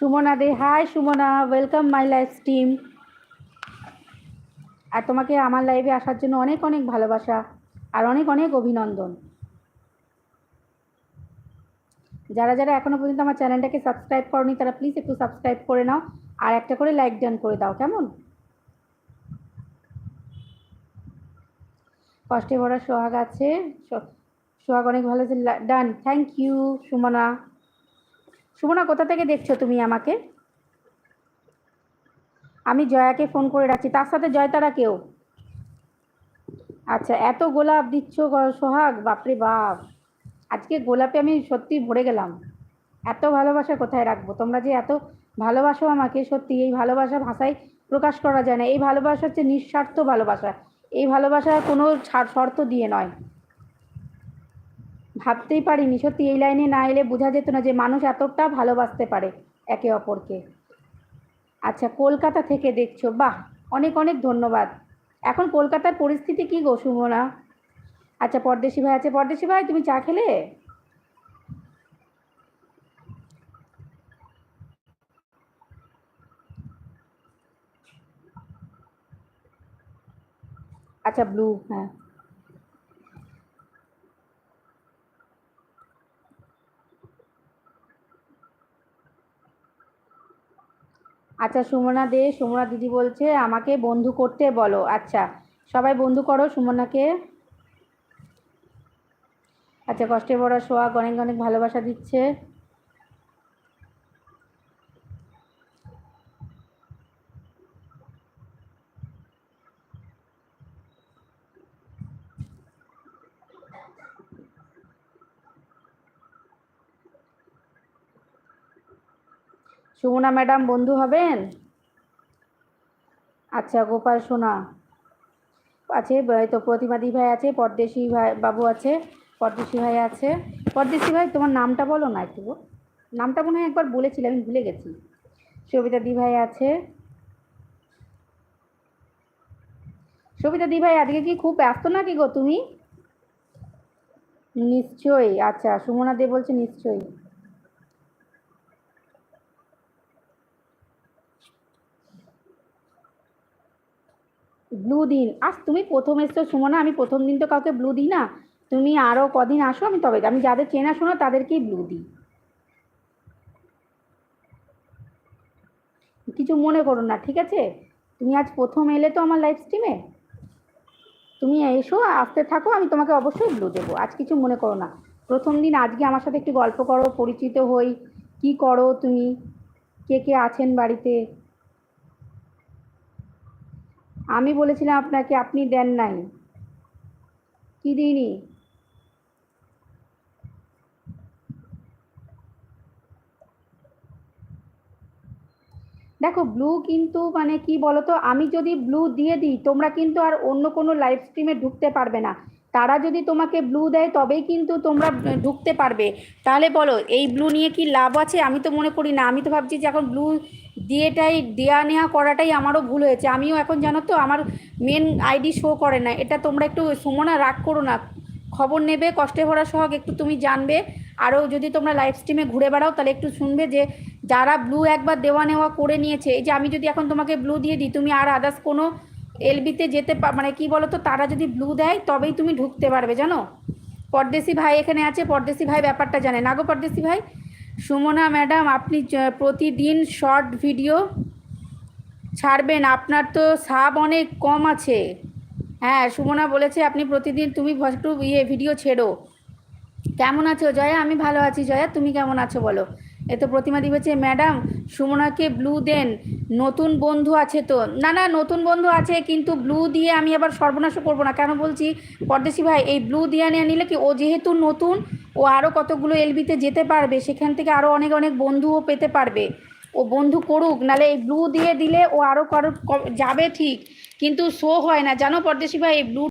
Sumana Dey hi Sumana welcome my life stream আর তোমাকে আমার লাইভে আসার জন্য অনেক অনেক ভালোবাসা আর অনেক অনেক অভিনন্দন। যারা যারা এখনও পর্যন্ত আমার চ্যানেলটাকে সাবস্ক্রাইব করনি, তারা প্লিজ একটু সাবস্ক্রাইব করে নাও আর একটা করে লাইক ডান করে দাও, কেমন? কষ্টে ভরা সোহাগ আছে। সোহাগ অনেক ভালো আছে done thank you Sumana. Sumana, কোথা থেকে দেখছ তুমি আমাকে? আমি জয়াকে ফোন করে রাখছি তার সাথে জয়তারা কেউ? আচ্ছা এত গোলাপ দিচ্ছ সোহাগ? বাপরে বাপ। আজকে গোলাপে আমি সত্যি ভরে গেলাম। এত ভালোবাসা কোথায় রাখব? তোমরা যে এত ভালোবাসো আমাকে, সত্যি এই ভালোবাসা ভাষায় প্রকাশ করা যায় না। এই ভালোবাসা হচ্ছে নিঃস্বার্থ ভালোবাসা। এই ভালোবাসা কোনো শর্ত দিয়ে নয়। ভাবতেই পারিনি, সত্যি এই লাইনে না এলে বোঝা যেত না যে মানুষ এতটা ভালোবাসতে পারে একে অপরকে। আচ্ছা কলকাতা থেকে দেখছ, বাহ, অনেক অনেক ধন্যবাদ। এখন কলকাতার পরিস্থিতি কী গো সুমনা? আচ্ছা পরদেশি ভাই আছে, পরদেশি ভাই, তুমি চা খেলে? আচ্ছা ব্লু হ্যাঁ। আচ্ছা সুমনা দে, সুমনা দিদি বলছে, আমাকে বন্ধু করতে বলো। আচ্ছা সবাই বন্ধু করো সুমনাকে। আচ্ছা কষ্টে বড় শোয়া, অনেক অনেক ভালোবাসা দিচ্ছে। সুমনা ম্যাডাম, বন্ধু হবেন? আচ্ছা গোপাল সোনা আছে তো প্রতিমাদি ভাই আছে পরদেশি ভাই বাবু আছে পরদেশি ভাই আছে। পরদেশি ভাই, তোমার নামটা বলো না একটু। নামটা মনে হয় একবার বলেছিলে, আমি ভুলে গেছি। সবিতা দি ভাই আছে। সবিতা দি ভাই আজকে কি খুব ব্যস্ত নাকি গো তুমি? নিশ্চয়ই আচ্ছা সুমনা দে বলছে নিশ্চয়ই। ব্লু দিন। আজ তুমি প্রথম এসছো, সুমনা, আমি প্রথম দিন তো কাউকে ব্লু দিই না। তুমি আরও কদিন আসো, আমি তবে আমি যাদের চেনা শোনা, তাদেরকেই ব্লু দিই। কিছু মনে করো না, ঠিক আছে? তুমি আজ প্রথম এলে তো আমার লাইভ স্ট্রিমে তুমি এসো, আসতে থাকো, আমি তোমাকে অবশ্যই ব্লু দেবো। আজ কিছু মনে করো না। প্রথম দিন আজকে আমার সাথে একটু গল্প করো, পরিচিত হই। কি করো তুমি? কে কে আছেন বাড়িতে? আমি বলেছিলাম আপনাকে, আপনি দেন নাই। কি দিইনি? দেখো ব্লু কিন্তু মানে কি বলতো? আমি যদি ব্লু দিয়ে দিই, তোমরা কিন্তু আর অন্য কোনো লাইভ স্ট্রিমে ঢুকতে পারবে না। তারা যদি তোমাকে ব্লু দেয় তবেই কিন্তু তোমরা ঢুকতে পারবে। তাহলে বলো এই ব্লু নিয়ে কি লাভ আছে? আমি তো মনে করি না। আমি তো ভাবছি যে এখন ব্লু দিয়েটাই দেয়া নেওয়া করাটাই আমারও ভুল হয়েছে। আমিও এখন জানো তো আমার মেন আইডি শো করে না। এটা তোমরা একটু সুমনা রাগ করো না। খবর নেবে কষ্টে ভরা সহগ একটু তুমি জানবে। আরও যদি তোমরা লাইভ স্ট্রিমে ঘুরে বেড়াও তাহলে একটু শুনবে যে যারা ব্লু একবার দেওয়া নেওয়া করে নিয়েছে এই যে আমি যদি এখন তোমাকে ব্লু দিয়ে দিই তুমি আর আদার্স কোনো এলবিতে যেতে মানে কি বলো তো তারা যদি ব্লু দেয়, তবেই তুমি ঢুকতে পারবে, জানো? পরদেশি ভাই এখানে আছে, পরদেশি ভাই ব্যাপারটা জানে না গো পরদেশি ভাই? সুমনা ম্যাডাম, আপনি প্রতিদিন শর্ট ভিডিও ছাড়বেন, আপনার তো সাব অনেক কম আছে। হ্যাঁ সুমনা বলেছে আপনি প্রতিদিন তুমি একটু ইয়ে ভিডিও ছেড়ো। কেমন আছো জয়া? আমি ভালো আছি জয়া, তুমি কেমন আছো বলো? এ তো প্রতিমা দিবেছে ম্যাডাম, সুমনাকে ব্লু দেন। নতুন বন্ধু আছে তো। না না, নতুন বন্ধু আছে, কিন্তু ব্লু দিয়ে আমি আবার সর্বনাশও করব না। কেন বলছি? পরদেশি ভাই, এই ব্লু দিয়ে নিয়ে নিলে কি ও যেহেতু নতুন, ও আরও কতগুলো এলবিতে যেতে পারবে, সেখান থেকে আরও অনেক অনেক বন্ধুও পেতে পারবে। ও বন্ধু করুক, নালে এই ব্লু দিয়ে দিলে ও আরও কারও ক- যাবে ঠিক। কিন্তু শো হয় না। জানো পরদেশি ভাই, এই ব্লু